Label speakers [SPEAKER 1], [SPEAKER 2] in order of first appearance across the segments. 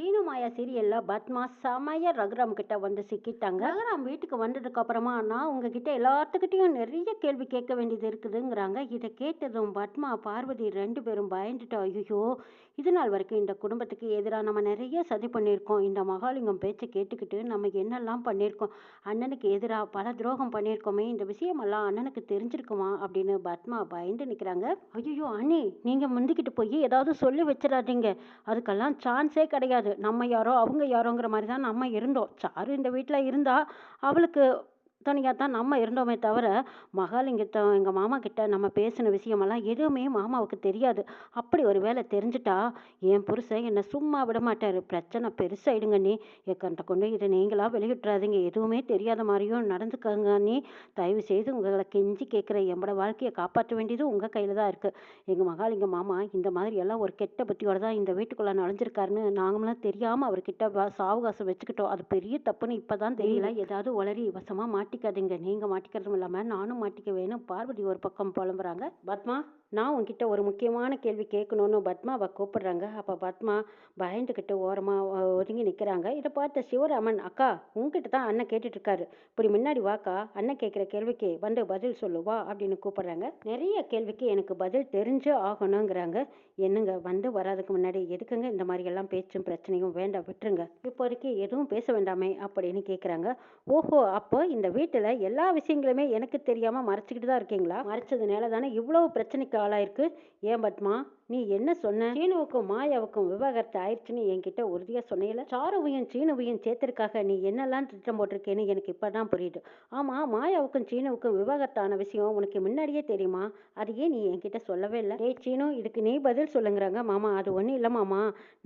[SPEAKER 1] சீனு மாயா சீரியல்ல பத்மா செமைய ரகுராம் கிட்ட வந்து சிக்கிட்டாங்க. ரகுராம் வீட்டுக்கு வந்ததுக்கு அப்புறமா நான் உங்ககிட்ட எல்லாத்துக்கிட்டையும் நிறைய கேள்வி கேட்க வேண்டியது இருக்குதுங்கிறாங்க. இதை கேட்டதும் பத்மா பார்வதி ரெண்டு பேரும் பயந்துட்டோம் ஐயோ இது நாள் வரைக்கும் இந்த குடும்பத்துக்கு எதிராக நம்ம நிறைய சதி பண்ணியிருக்கோம். இந்த மகாலிங்கம் பேச்சை கேட்டுக்கிட்டு நம்ம என்னெல்லாம் பண்ணியிருக்கோம்? அண்ணனுக்கு எதிராக பல துரோகம் பண்ணியிருக்கோமே இந்த விஷயமெல்லாம் அண்ணனுக்கு தெரிஞ்சிருக்குமா? அப்படின்னு பத்மா பயந்து நிற்கிறாங்க ஐயோ அண்ணி நீங்கள் முந்திக்கிட்டு போய் ஏதாவது சொல்லி வச்சிடாதீங்க. அதுக்கெல்லாம் சான்ஸே கிடையாது. நம்ம யாரோ அவங்க யாரோங்கிற மாதிரி தான் நம்ம இருந்தோம். சாரு இந்த வீட்டில் இருந்தால் அவளுக்கு தனியாக தான் நம்ம இருந்தோமே தவிர மகாலிங்கிட்ட எங்கள் மாமா கிட்ட நம்ம பேசின விஷயமெல்லாம் எதுவுமே மாமாவுக்கு தெரியாது. அப்படி ஒரு வேளை தெரிஞ்சிட்டா என் புருஷன் என்னை சும்மா விட மாட்டார். பிரச்சனை பெருசாயிடுங்க நீ எக்கண்ட கொண்டு இதை நீங்களா வெளியிட்றாதீங்க எதுவுமே தெரியாத மாதிரியும் நடந்துக்கங்க நீ தயவு செய்து உங்களை கெஞ்சி கேட்குற என்னோட வாழ்க்கையை காப்பாற்ற வேண்டியது உங்கள் கையில் தான் இருக்குது எங்கள் மகாலிங்க மாமா இந்த மாதிரி எல்லாம் ஒரு கெட்ட புத்தியோட தான் இந்த வீட்டுக்குள்ளே நுழைஞ்சிருக்காருன்னு நாங்களும் தெரியாமல் அவர்கிட்ட சாவகாசம் வச்சுக்கிட்டோம். அது பெரிய தப்புன்னு இப்போ தான் தெரியல. ஏதாவது உளறி வசமாக மாட்டிக்காதீங்க. நீங்கள் மாட்டிக்கிறதும் இல்லாமல் நானும் மாட்டிக்க வேணும். பார்வதி ஒரு பக்கம் புலம்புறாங்க. பத்மா? நான் உன்கிட்ட ஒரு முக்கியமான கேள்வி கேட்கணும்னு பத்மாவை கூப்பிடுறாங்க. அப்போ பத்மா பயந்துக்கிட்டு ஓரமாக ஒதுங்கி நிற்கிறாங்க இதை பார்த்த சிவராமன் அக்கா உங்ககிட்ட தான் அண்ணன் கேட்டுட்ருக்காரு இப்படி முன்னாடி வாக்கா? அண்ணன் கேட்குற கேள்விக்கு வந்து பதில் சொல்லுவா அப்படின்னு கூப்பிடுறாங்க. நிறைய கேள்விக்கு எனக்கு பதில் தெரிஞ்சு ஆகணுங்கிறாங்க. என்னங்க வந்து வராதுக்கு முன்னாடி எதுக்குங்க இந்த மாதிரியெல்லாம் பேச்சும் பிரச்சனையும் வேண்டாம் விட்டுருங்க. இப்போதைக்கு எதுவும் பேச வேண்டாமே அப்படின்னு கேட்குறாங்க. ஓஹோ அப்போ இந்த வீட்டில் எல்லா விஷயங்களுமே எனக்கு தெரியாமல் மறைச்சிக்கிட்டு தான் இருக்கீங்களா? மறைச்சதுனால தானே இவ்வளோ பிரச்சனைக்கு ஆளாயிருக்கு. ஏன் பத்மா? நீ என்ன சொன்ன? சீனுவுக்கும் மாயாவுக்கும் விவாகரத்து ஆயிடுச்சுன்னு என்கிட்ட உறுதியாக சொன்னீல? சாருவையும் சீனுவையும் சேர்த்திருக்காக நீ என்னெல்லாம் திட்டம் போட்டிருக்கேன்னு எனக்கு இப்போ தான் புரியுது. ஆமாம் மாயாவுக்கும் சீனுவுக்கும் விவாகரத்தான விஷயம் உனக்கு முன்னாடியே தெரியுமா? அது ஏன் நீ என்கிட்ட சொல்லவே இல்லை? டேய் சீனு இதுக்கு நீ பதில் சொல்லுங்கிறாங்க மாமா. அது ஒன்றும் இல்லை மாமா.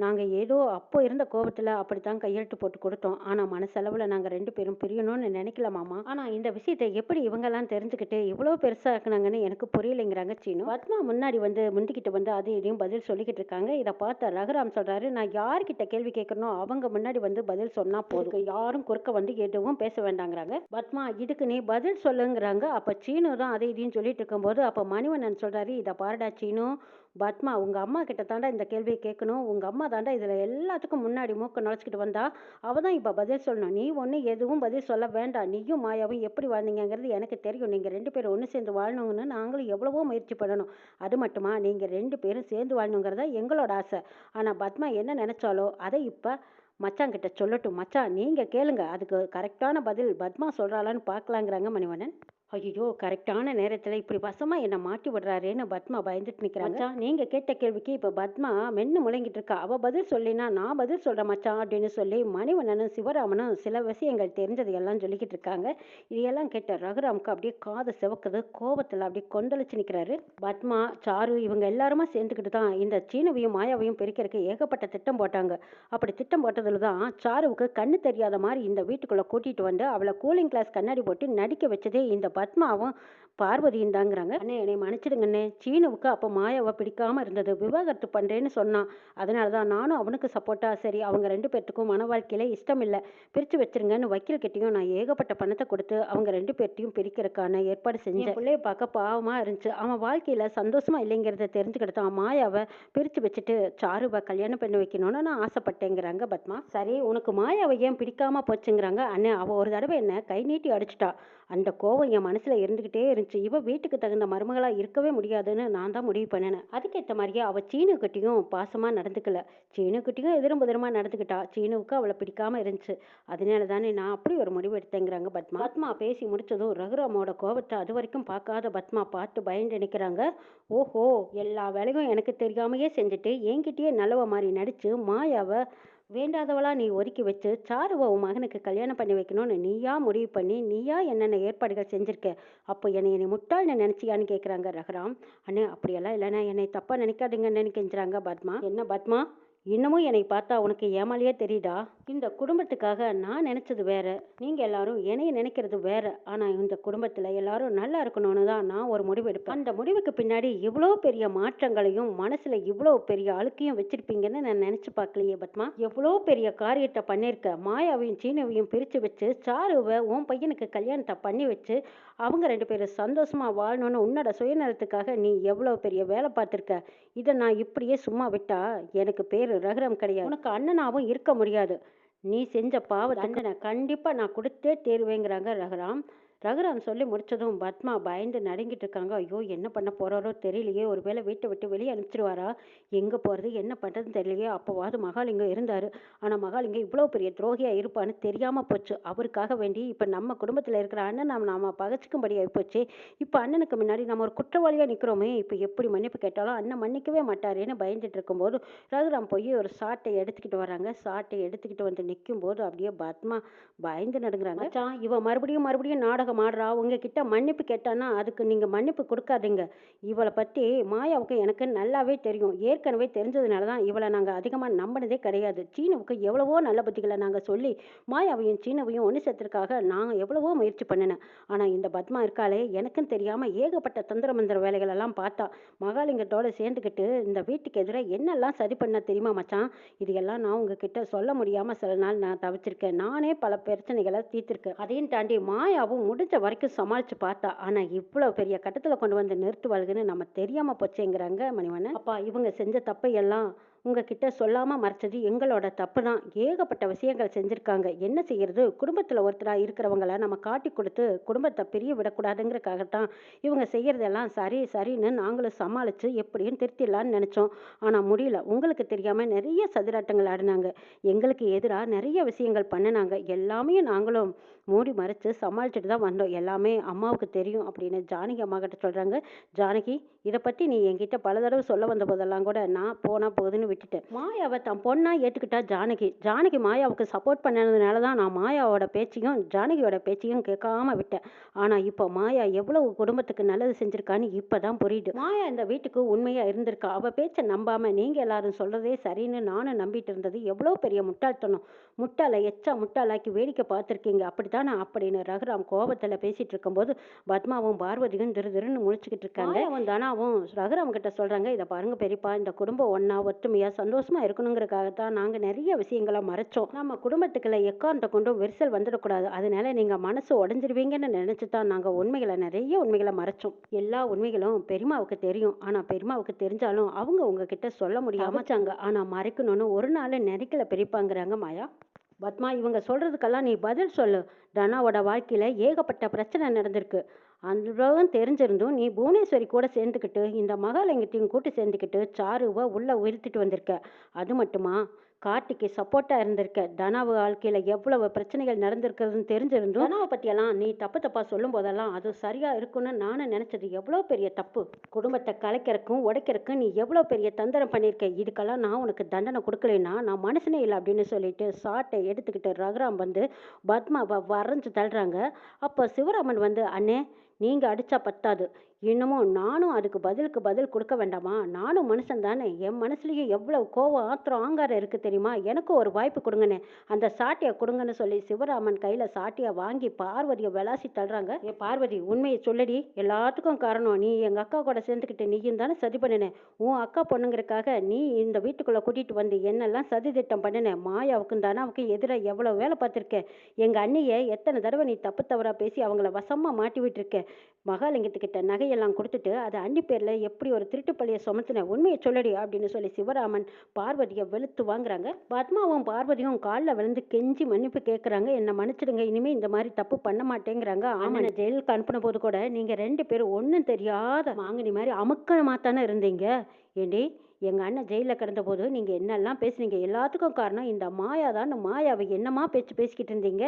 [SPEAKER 1] நாங்கள் ஏதோ அப்போ இருந்த கோபத்தில் அப்படித்தான் கையெழுத்து போட்டு கொடுத்தோம். ஆனால் மனசளவில் நாங்கள் ரெண்டு பேரும் பிரியணும்னு நினைக்கல மாமா. ஆனால் இந்த விஷயத்தை எப்படி இவங்கெல்லாம் தெரிஞ்சுக்கிட்டு இவ்வளோ பெருசாக்குனாங்கன்னு எனக்கு புரியலைங்கிறாங்க சீனு. பத்மா முன்னாடி வந்து முந்திக்கிட்டு வந்து அது இதையும் பதில் சொல்லிக்கிட்டு இருக்காங்க இதை பார்த்த ரகுராம் சொல்றாரு நான் யார்கிட்ட கேள்வி கேட்கணும் அவங்க முன்னாடி வந்து பதில் சொன்னா போதும். யாரும் குறுக்க வந்து எதுவும் பேச வேண்டாங்கிறாங்க. பத்மா இதுக்கு நீ பதில் சொல்லுங்கிறாங்க. அப்ப சீனு தான் அதை இதையும் சொல்லிட்டு இருக்கும்போது அப்ப மணிவண்ணன் சொல்றாரு இதை பாருடா சீனு பத்மா உங்க அம்மா கிட்ட தாண்டா இந்த கேள்வியை கேட்கணும். உங்க அம்மா தாண்டா இதுல எல்லாத்துக்கும் முன்னாடி மூக்க நுழைச்சிக்கிட்டு வந்தா அவள் தான் இப்ப பதில் சொல்லணும். நீ ஒண்ணு எதுவும் பதில் சொல்ல வேண்டாம். நீயும் மாயாவும் எப்படி வாழ்ந்தீங்கங்கிறது எனக்கு தெரியும். நீங்க ரெண்டு பேரும் ஒன்று சேர்ந்து வாழணுங்கன்னு நாங்களும் எவ்வளவோ முயற்சி பண்ணணும். அது மட்டுமா? நீங்க ரெண்டு பேரும் சேர்ந்து வாழணுங்கிறதா எங்களோட ஆசை. ஆனா பத்மா என்ன நினைச்சாலோ அதை இப்ப மச்சான் கிட்ட சொல்லட்டும். மச்சான் நீங்க கேளுங்க. அதுக்கு கரெக்டான பதில் பத்மா சொல்றாளான்னு பார்க்கலாங்கிறாங்க மணிவண்ணன். ஐயோ கரெக்டான நேரத்தில் இப்படி வசமா என்னை மாட்டி விடுறாரேன்னு பத்மா பயந்துட்டு நிற்கிறாங்க மச்சான் நீங்கள் கேட்ட கேள்விக்கு இப்போ பத்மா மென்னு முழங்கிட்டு இருக்கா. அவள் பதில் சொல்லினா நான் பதில் சொல்கிறேன் மச்சான் அப்படின்னு சொல்லி மணிவண்ணனும் சிவராமனும் சில விஷயங்கள் தெரிஞ்சது எல்லாம் சொல்லிக்கிட்டு இருக்காங்க. இதையெல்லாம் கேட்ட ரகுராமுக்கு அப்படியே காது சிவக்குது கோபத்தில் அப்படியே கொந்தளிச்சு நிற்கிறாரு பத்மா சாரு இவங்க எல்லாருமா சேர்ந்துக்கிட்டு தான் இந்த சீனுவையும் மாயாவையும் பிரிக்கிறதுக்கு ஏகப்பட்ட திட்டம் போட்டாங்க. அப்படி திட்டம் போட்டதுல தான் சாருவுக்கு கண்ணு தெரியாத மாதிரி இந்த வீட்டுக்குள்ளே கூட்டிகிட்டு வந்து அவளை கூலிங் கிளாஸ் கண்ணாடி போட்டு நடிக்க வச்சதே இந்த பத்மாவும் பார்வதியும் தாங்கிறாங்க. அண்ணே என்னை மன்னிச்சிடுங்கண்ணே சீனுவுக்கு அப்போ மாயாவை பிடிக்காமல் இருந்தது. விவாகரத்து பண்ணுறேன்னு சொன்னான். அதனால தான் நானும் அவனுக்கு சப்போர்ட்டாக சரி அவங்க ரெண்டு பேர்த்துக்கும் மன வாழ்க்கையில் இஷ்டம் இல்லை. பிரித்து வச்சிருங்கன்னு வக்கீல் கிட்டயும் நான் ஏகப்பட்ட பணத்தை கொடுத்து அவங்க ரெண்டு பேர்த்தையும் பிரிக்கிறதுக்கான ஏற்பாடு செஞ்சேன். பிள்ளைய பார்க்க பாவமாக இருந்துச்சு. அவன் வாழ்க்கையில் சந்தோஷமாக இல்லைங்கிறத தெரிஞ்சுக்கிட்டு தான் மாயாவை பிரித்து வச்சுட்டு சாருவை கல்யாணம் பண்ணி வைக்கணும்னு நான் ஆசைப்பட்டேங்கிறாங்க பத்மா. சரி உனக்கு மாயாவை ஏன் பிடிக்காமல் போச்சுங்கிறாங்க? அண்ணே அவள் ஒரு தடவை என்ன கை நீட்டி அடிச்சிட்டா. அந்த கோவம் என் மனசில் இருந்துக்கிட்டே இருந்து இருந்துச்சு இவ வீட்டுக்கு தகுந்த மருமகளாக இருக்கவே முடியாதுன்னு நான் தான் முடிவு பண்ணினேன் அதுக்கேற்ற மாதிரியே அவள் சீனுக்கிட்டையும் பாசமாக நடந்துக்கல. சீனுக்கிட்டையும் எதிரும் புதிரமா நடந்துக்கிட்டா சீனுவுக்கு அவளை பிடிக்காம இருந்துச்சு. அதனால தானே நான் அப்படி ஒரு முடிவு எடுத்தேங்கிறாங்க பத்மா. பத்மா பேசி முடிச்சதும் ரகுராமோட கோபத்தை அது வரைக்கும் பார்க்காத பத்மா பார்த்து பயந்து நினைக்கிறாங்க ஓஹோ எல்லா வேலையும் எனக்கு தெரியாமையே செஞ்சுட்டு என்கிட்டயே நல்லவ மாதிரி நடித்து மாயாவை வேண்டாதவளா நீ ஒதுக்கி வச்சு சாருவை உன் மகனுக்கு கல்யாணம் பண்ணி வைக்கணும்னு நீயா முடிவு பண்ணி நீயா என்னென்ன ஏற்பாடுகள் செஞ்சிருக்க? அப்போ என்னை என்னை முட்டாள்னு நினச்சியான்னு கேட்குறாங்க ரகுராம். அண்ணே அப்படியெல்லாம் இல்லைண்ணா. என்னை தப்பாக நினைக்காதீங்கன்னு கெஞ்சுறாங்க பத்மா. என்ன பத்மா? இன்னமும் என்னை பார்த்தா உனக்கு ஏமாலியே தெரியுதா இந்த குடும்பத்துக்காக நான் நினைச்சது வேற. நீங்க எல்லாரும் என்னைய நினைக்கிறது வேற. ஆனா இந்த குடும்பத்துல எல்லாரும் நல்லா இருக்கணும்னு தான் நான் ஒரு முடிவு எடுப்பேன். அந்த முடிவுக்கு பின்னாடி இவ்வளோ பெரிய மாற்றங்களையும் மனசுல இவ்வளோ பெரிய அழுக்கையும் வச்சிருப்பீங்கன்னு நான் நினைச்சு பார்க்கலையே பத்மா. எவ்வளோ பெரிய காரியத்தை பண்ணியிருக்க மாயாவையும் சீனவையும் பிரிச்சு வச்சு சாருவை உன் பையனுக்கு கல்யாணத்தை பண்ணி வச்சு அவங்க ரெண்டு பேரும் சந்தோஷமா வாழணும்னு உன்னோட சுயநலத்துக்காக நீ எவ்வளோ பெரிய வேலை பார்த்துருக்க? இதை நான் இப்படியே சும்மா விட்டா? எனக்கு பேர் ரகுராம் கிடையாது. உனக்கு அண்ணனாவும் இருக்க முடியாது. நீ செஞ்ச பாவ தண்டனை கண்டிப்பா நான் கொடுத்தே தேர்வேங்கிறாங்க ரகுராம். ரகுராம் சொல்லி முடிச்சதும் பத்மா பயந்து நடுங்கிட்டு இருக்காங்க. ஐயோ என்ன பண்ண போறாரோ தெரியலையே. ஒருவேளை வீட்டை விட்டு வெளியே அனுப்பிச்சிடுவாரா எங்க போறது? என்ன பண்றதுன்னு தெரியலையே. அப்போவாது மகாலிங்கம் இருந்தாரு. ஆனா மகாலிங்கம் இவ்வளோ பெரிய துரோகியா இருப்பான்னு தெரியாம போச்சு. அவருக்காக வேண்டி இப்ப நம்ம குடும்பத்துல இருக்கிற அண்ணன் நாம நாம பகச்சிக்கும்படி ஆயிப்போச்சு. இப்ப அண்ணனுக்கு முன்னாடி நம்ம ஒரு குற்றவாளியா நிக்கிறோமே. இப்ப எப்படி மன்னிப்பு கேட்டாலும் அண்ணன் மன்னிக்கவே மாட்டாரேன்னு பயந்துட்டு இருக்கும்போது ரகுராம் போய் ஒரு சாட்டை எடுத்துக்கிட்டு வராங்க. சாட்டை எடுத்துக்கிட்டு வந்து நிற்கும் போது அப்படியே பத்மா பயந்து நடுங்குறாங்க. மச்சான். இவ மறுபடியும் மறுபடியும் நாடகம் மாடுறா? உங்ககிட்ட மன்னிப்பு கேட்டானா அதுக்கு நீங்கள் மன்னிப்பு கொடுக்காதீங்க. இவளை பற்றி மாயாவுக்கு எனக்கு நல்லாவே தெரியும். ஏற்கனவே தெரிஞ்சதுனால தான் இவளை நாங்கள் அதிகமாக நம்பினதே கிடையாது. சீனுவுக்கு எவ்வளவோ நல்ல புத்திகளை நாங்கள் சொல்லி மாயாவையும் சீனவையும் ஒன்று சேர்த்துறதுக்காக நான் எவ்வளவோ முயற்சி பண்ணினேன் ஆனால் இந்த பத்மா இருக்காளே எனக்கும் தெரியாமல் ஏகப்பட்ட தந்திர மந்திர வேலைகளெல்லாம் பார்த்தா மகாலிங்கத்தோட சேர்ந்துக்கிட்டு இந்த வீட்டுக்கு எதிராக என்னெல்லாம் சரி பண்ண தெரியுமா மச்சான்? இது எல்லாம் நான் உங்ககிட்ட சொல்ல முடியாமல் சில நாள் நான் தவிச்சிருக்கேன். நானே பல பிரச்சனைகளை தீர்த்திருக்கேன். அதையும் தாண்டி மாயாவும் முடி முடிஞ்ச வரைக்கும் சமாளித்து பார்த்தா ஆனால் இவ்வளோ பெரிய கட்டத்தில் கொண்டு வந்து நிறுத்துவாளுன்னு நம்ம தெரியாமல் போச்சேங்கிறாங்க மணிவண்ணன். அப்பா இவங்க செஞ்ச தப்பை எல்லாம் உங்ககிட்ட சொல்லாமல் மறைச்சது எங்களோட தப்பு தான் ஏகப்பட்ட விஷயங்கள் செஞ்சுருக்காங்க. என்ன செய்யறது? குடும்பத்தில் ஒருத்தராக இருக்கிறவங்கள நம்ம காட்டி கொடுத்து குடும்பத்தை பிரிய விடக்கூடாதுங்கிறக்காகத்தான் இவங்க செய்கிறதெல்லாம் சரி சரின்னு நாங்களும் சமாளித்து எப்படியும் திருத்திடலான்னு நினச்சோம். ஆனால் முடியல. உங்களுக்கு தெரியாமல் நிறைய சதுராட்டங்கள் ஆடினாங்க. எங்களுக்கு எதிராக நிறைய விஷயங்கள் பண்ணினாங்க. எல்லாமே நாங்களும் மூடி மறைச்சு சமாளிச்சுட்டு தான் வந்தோம். எல்லாமே அம்மாவுக்கு தெரியும் அப்படின்னு ஜானகி அம்மா கிட்ட சொல்கிறாங்க ஜானகி இதை பற்றி நீ என்கிட்ட பல தடவை சொல்ல வந்த போதெல்லாம் கூட நான் போனால் போகுதுன்னு விட்டுட்டேன். மாயாவை தன் பொண்ணாக ஏற்றுக்கிட்டா ஜானகி? ஜானகி மாயாவுக்கு சப்போர்ட் பண்ணதுனால தான் நான் மாயாவோட பேச்சையும் ஜானகியோட பேச்சையும் கேட்காம விட்டேன். ஆனால் இப்போ மாயா எவ்வளவு குடும்பத்துக்கு நல்லது செஞ்சுருக்கான்னு இப்போ தான் புரியுது. மாயா இந்த வீட்டுக்கு உண்மையாக இருந்திருக்கா? அவள் பேச்சை நம்பாமல் நீங்கள் எல்லாரும் சொல்கிறதே சரின்னு நானும் நம்பிட்டு இருந்தது எவ்வளோ பெரிய முட்டாள்தனம். முட்டாளை எச்சா முட்டாளாக்கி வேடிக்கை பார்த்துருக்கீங்க. அப்படி அப்படித்தானே அப்படின்னு ரகுராம் கோபத்துல பேசிட்டு இருக்கும்போது பத்மாவும் பார்வதியும் திரு திருன்னு முழிச்சுக்கிட்டு இருக்காங்க. அவன். தானாவும் ரகுராம் கிட்ட சொல்றாங்க இதை பாருங்க பெரியப்பா இந்த குடும்பம் ஒண்ணா ஒத்துமையா சந்தோஷமா இருக்கணுங்கிறதுக்காகத்தான் நாங்க நிறைய விஷயங்களை மறைச்சோம். நம்ம குடும்பத்துக்குள்ள எக்காந்த கொண்டும் விரிசல் வந்துடக்கூடாது. அதனால நீங்க மனசு உடஞ்சிருவீங்கன்னு நினைச்சு தான் நாங்க உண்மைகளை நிறைய உண்மைகளை மறைச்சோம். எல்லா உண்மைகளும் பெரியமாவுக்கு தெரியும். ஆனா பெரியமாவுக்கு தெரிஞ்சாலும் அவங்க உங்ககிட்ட சொல்ல முடியாம வச்சாங்க ஆனா மறைக்கணும்னு ஒரு நாள் நினைக்கல பெரியப்பாங்கிறாங்க மாயா. பத்மா இவங்க சொல்கிறதுக்கெல்லாம் நீ பதில் சொல்லு. தனாவோட வாழ்க்கையில் ஏகப்பட்ட பிரச்சனை நடந்திருக்கு. அவ்வளவும் தெரிஞ்சிருந்தும் நீ புவனேஸ்வரி கூட சேர்ந்துக்கிட்டு இந்த மகாலிங்கத்தையும் கூட்டு சேர்ந்துக்கிட்டு சாருவை உள்ளே உயர்த்திட்டு வந்திருக்க. அது மட்டுமா? கார்த்திக்கு சப்போர்ட்டா இருந்திருக்க. தனாவு வாழ்க்கையில எவ்வளவு பிரச்சனைகள் நடந்திருக்கிறதுன்னு தெரிஞ்சிருந்தும் தனாவை பத்தியெல்லாம் நீ தப்பு தப்பா சொல்லும் போதெல்லாம் அது சரியா இருக்கும்னு நானும் நினைச்சது. எவ்வளவு பெரிய தப்பு? குடும்பத்தை கலைக்கிறக்கும் உடைக்கிறக்கும் நீ எவ்வளவு பெரிய தந்திரம் பண்ணியிருக்க? இதுக்கெல்லாம் நான் உனக்கு தண்டனை கொடுக்கலைன்னா நான் மனுஷனே இல்லை அப்படின்னு சொல்லிட்டு சாட்டை எடுத்துக்கிட்டு ரகுராம் வந்து பத்மாவை வரைஞ்சு தள்ளுறாங்க. அப்போ சிவராமன் வந்து அண்ணே நீங்கள் அடித்தா பத்தாது. இன்னமும் நானும் அதுக்கு பதிலுக்கு பதில் கொடுக்க வேண்டாமா? நானும் மனுஷன் தானே. என் மனசுலேயே எவ்வளவு கோவம் ஆத்திரம் ஆங்காரம் இருக்கு தெரியுமா? எனக்கும் ஒரு வாய்ப்பு கொடுங்கன்னு அந்த சாட்டியை கொடுங்கன்னு சொல்லி சிவராமன் கையில் சாட்டியை வாங்கி பார்வதியை விளாசி தள்ளுறாங்க. ஏ பார்வதி உண்மையை சொல்லடி. எல்லாத்துக்கும் காரணம் நீ எங்கள் அக்கா கூட சேர்ந்துக்கிட்டு நீயும் தானே சதி பண்ணினேன் உன் அக்கா பொண்ணுங்கிறக்காக நீ இந்த வீட்டுக்குள்ளே கூட்டிகிட்டு வந்து என்னெல்லாம் சதி திட்டம் பண்ணினேன் மாயாவுக்கும் தானாவுக்கும் எதிராக எவ்வளோ வேலை பார்த்துருக்கேன் எங்கள் அண்ணியை எத்தனை தடவை நீ தப்பு தவறாக பேசி அவங்கள வசமாக மாட்டி விட்டுருக்க? மகாலிங்கத்துக்கிட்ட நகையை நகையெல்லாம் கொடுத்துட்டு அதை அண்ணி பேர்ல எப்படி ஒரு திருட்டு பழிய சுமத்தின உண்மையை சொல்லடி அப்படின்னு சொல்லி சிவராமன் பார்வதியை வெளுத்து வாங்குறாங்க. பத்மாவும் பார்வதியும் காலில் விழுந்து கெஞ்சி மன்னிப்பு கேட்குறாங்க என்னை மன்னிச்சிடுங்க. இனிமே இந்த மாதிரி தப்பு பண்ண மாட்டேங்கிறாங்க. ஆமாம். ஜெயிலுக்கு அனுப்பின போது கூட நீங்க ரெண்டு பேரும் ஒன்றும் தெரியாத மாங்கனி மாதிரி அமுக்கணமாக தானே இருந்தீங்க. ஏண்டி? எங்கள் அண்ணன் ஜெயிலில் கிடந்தபோது நீங்கள் என்னெல்லாம் பேசுனீங்க? எல்லாத்துக்கும் காரணம் இந்த மாயா தான். மாயாவை என்னமா பேச்சு பேசிக்கிட்டு இருந்தீங்க?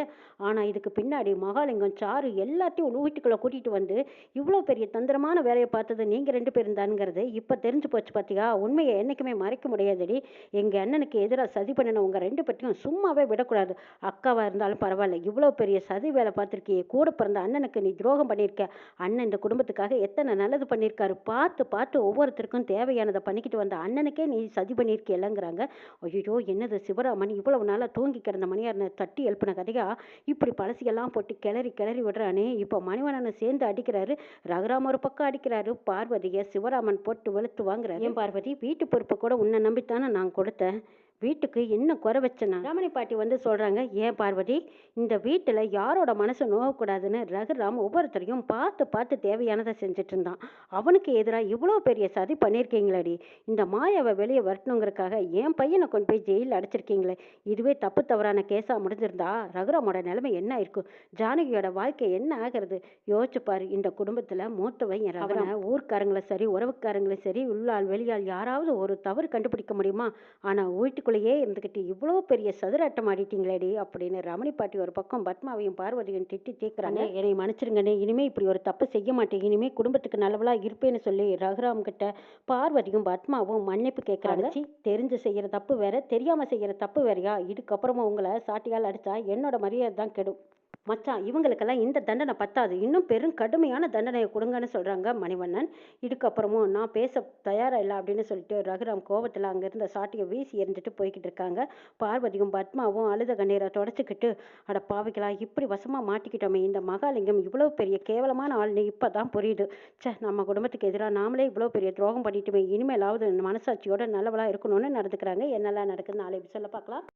[SPEAKER 1] ஆனால் இதுக்கு பின்னாடி மகாலிங்கம் சாரு எல்லாத்தையும் வீட்டுக்குள்ளே கூட்டிகிட்டு வந்து இவ்வளோ பெரிய தந்திரமான வேலையை பார்த்தது நீங்கள் ரெண்டு பேரும் தானுங்கிறது இப்போ தெரிஞ்சு போச்சு பார்த்தியா உண்மையை என்றைக்குமே மறைக்க முடியாதடி. எங்கள் அண்ணனுக்கு எதிராக சதி பண்ணினவங்க ரெண்டு பேர்த்தையும் சும்மாவே விடக்கூடாது. அக்காவாக இருந்தாலும் பரவாயில்ல. இவ்வளோ பெரிய சதி வேலை பார்த்துருக்கியே. கூட பிறந்த அண்ணனுக்கு நீ துரோகம் பண்ணியிருக்க. அண்ணன் இந்த குடும்பத்துக்காக எத்தனை நல்லது பண்ணியிருக்காரு? பார்த்து பார்த்து ஒவ்வொருத்தருக்கும் தேவையானதை பண்ணிக்கிட்டு வந்த அண்ணனுக்கே நீ சதி பண்ணியிருக்கேலங்கிறாங்க ஐயோ என்னது சிவராமன்? இவ்வளவு நாளாக தூங்கி கிடந்த மணியாரனை தட்டி எழுப்பின கதையா? இப்படி பழசியெல்லாம் போட்டு கிளறி கிளறி விடுறானே. இப்போ மணிவண்ணனை சேர்ந்து அடிக்கிறாரு. ரகுராம் ஒரு பக்கம் அடிக்கிறாரு. பார்வதியை சிவராமன் போட்டு வெளுத்து வாங்குறாரு. ஏன் பார்வதி? வீட்டு பொறுப்பை கூட உன்னை நம்பித்தானே நான் கொடுத்தேன். வீட்டுக்கு என்ன குறை வச்சனா ரமணி பாட்டி வந்து சொல்கிறாங்க ஏன் பார்வதி இந்த வீட்டில் யாரோட மனசு நோகக்கூடாதுன்னு ரகுராம் ஒவ்வொருத்தரையும் பார்த்து பார்த்து தேவையானதை செஞ்சுட்டு இருந்தான். அவனுக்கு எதிராக இவ்வளோ பெரிய சதி பண்ணியிருக்கீங்களேடி இந்த மாயாவை வெளியே வரட்டணுங்கிறதுக்காக என் பையனை கொண்டு போய் ஜெயிலில் அடைச்சிருக்கீங்களே. இதுவே தப்பு தவறான கேஸாக முடிஞ்சிருந்தா ரகுராமோட நிலைமை என்ன இருக்கும் ஜானகியோட வாழ்க்கை என்ன ஆகிறது? யோசிச்சு பாரு இந்த குடும்பத்தில் மூத்தவன் என் ரகுராம் ஊர்க்காரங்களும் சரி உறவுக்காரங்களும் சரி உள்ளால் வெளியால் யாராவது ஒரு தவறு கண்டுபிடிக்க முடியுமா? ஆனால் வீட்டுக்குள்ளேயே இருந்துக்கிட்டு இவ்வளோ பெரிய சதுராட்டம் ஆடிட்டீங்களேடி அப்படின்னு ரமணி பாட்டி ஒரு பக்கம் பத்மாவையும் பார்வதியும் திட்டி தீர்க்குறாங்க என்னை மன்னிச்சிருங்கண்ணே இனிமே இப்படி ஒரு தப்பு செய்ய மாட்டேன். இனிமே குடும்பத்துக்கு நல்லவளா இருப்பேன்னு சொல்லி ரகுராம் கிட்ட பார்வதியும் பத்மாவும் மன்னிப்பு கேட்குறாங்க தெரிஞ்சு செய்யற தப்பு வேற தெரியாம செய்யற தப்பு வேறயா? இதுக்கப்புறமா உங்களை சாட்டியால் அடிச்சா என்னோட மரியாதை தான் கெடும். மச்சான் இவங்களுக்கெல்லாம் இந்த தண்டனை பத்தாது. இன்னும் பெரும் கடுமையான தண்டனையை கொடுங்கன்னு சொல்கிறாங்க மணிவண்ணன். இதுக்கப்புறமும் நான் பேச தயாராக இல்லை அப்படின்னு சொல்லிட்டு ரகுராம் கோவத்தில் அங்கே இருந்த சாட்டியை வீசி எரிஞ்சிட்டு போய்கிட்டு இருக்காங்க. பார்வதியும் பத்மாவும் அழுத கண்ணீரை தொடச்சிக்கிட்டு அட பாவிக்கலாம் இப்படி வசமாக மாட்டிக்கிட்டோமே இந்த மகாலிங்கம் இவ்வளோ பெரிய கேவலமான ஆள்னு இப்போ தான் புரியுது. சே நம்ம குடும்பத்துக்கு எதிராக நாமளே இவ்வளோ பெரிய துரோகம் பண்ணிட்டுமே இனிமேலாவது மனசாட்சியோட நல்லவளாக இருக்கணும்னு நடந்துக்கிறாங்க. என்னெல்லாம் நடக்குதுன்னு நாளை சொல்ல பார்க்கலாம்.